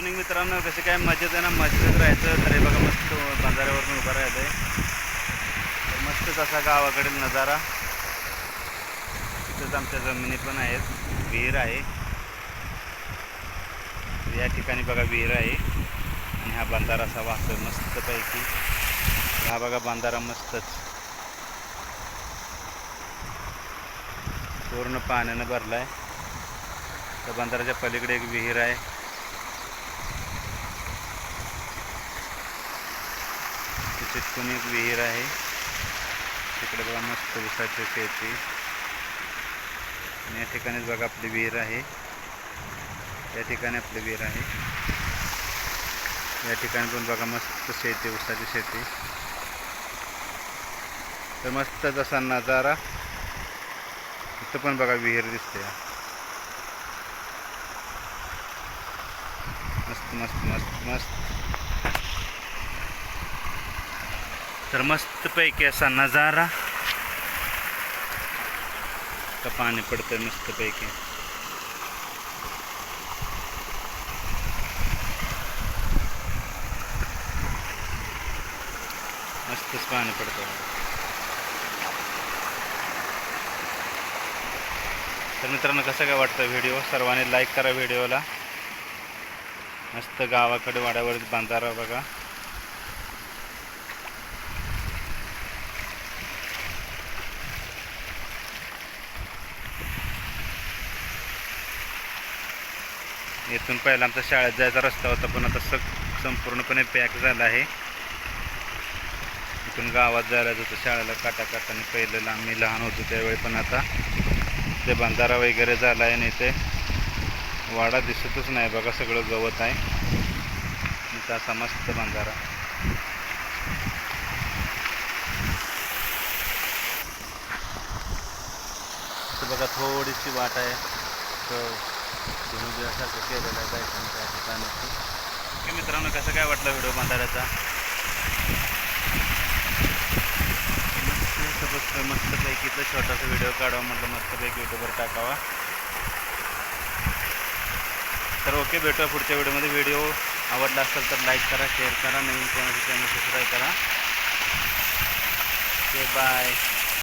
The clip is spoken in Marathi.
इव्हनिंग मित्रांनो. कसे काय मजेत आहे ना? मजेत राहायचं. तरी बघा मस्त बांधाऱ्यावरून उभं राहायचं आहे तर मस्तच असा गावाकडील नजारा. तिथंच आमच्या जमिनी पण आहेत. विहीर आहे. या ठिकाणी बघा विहीर आहे. आणि हा बांधारा असा वाहतोय मस्तपैकी. हा बघा बांधारा मस्तच. पूर्ण पाण्यानं भरला आहे त्या बंधाराच्या पलीकडे एक विहीर आहे. चिटकून एक विहीर आहे. तिकडे बघा मस्त उसाची शेती. आणि या ठिकाणीच बघा आपली विहीर आहे. या ठिकाणी आपली विहीर आहे. या ठिकाणी पण बघा मस्त शेती उसाची शेती. तर मस्त जसा नजारा. इथं पण बघा विहीर दिसते. मस्त मस्त मस्त मस्त. तर मस्तपैकी असा नजारा. का पाणी पडतंय मस्तपैकी. मस्तच पाणी पडतं तर मित्रांनो कसं काय वाटतं व्हिडिओ? सर्वांनी लाईक करा व्हिडिओला. मस्त गावाकडे वाड्यावर बांधारा बघा. इथून पहिला आमचा शाळेत जायचा रस्ता होता पण आता सग संपूर्णपणे पॅक झाला आहे. इथून गावात जायला जातो शाळेला काटा काटाने पहिलं आम्ही लहान होतो त्यावेळी पण आता ते बंधारा वगैरे झाला आहे आणि ते वाडा दिसतच नाही बघा सगळं गवत आहे. इथं असा मस्त बंधारा. बघा थोडीशी वाट आहे. तर धनुष्यासारखं केलेलं आहे जायचं त्या ठिकाणी ओके मित्रांनो कसं काय वाटलं व्हिडिओ बांधाऱ्याचा? मस्त मस्तपैकी छोटासा व्हिडिओ काढावा म्हटलं मस्तपैकी युट्यूबवर टाकावा. तर ओके भेटूया पुढच्या व्हिडिओमध्ये. व्हिडिओ आवडला असेल तर लाईक करा शेअर करा नवीन कोणाची चॅनल सबस्क्राईब करा. Okay bye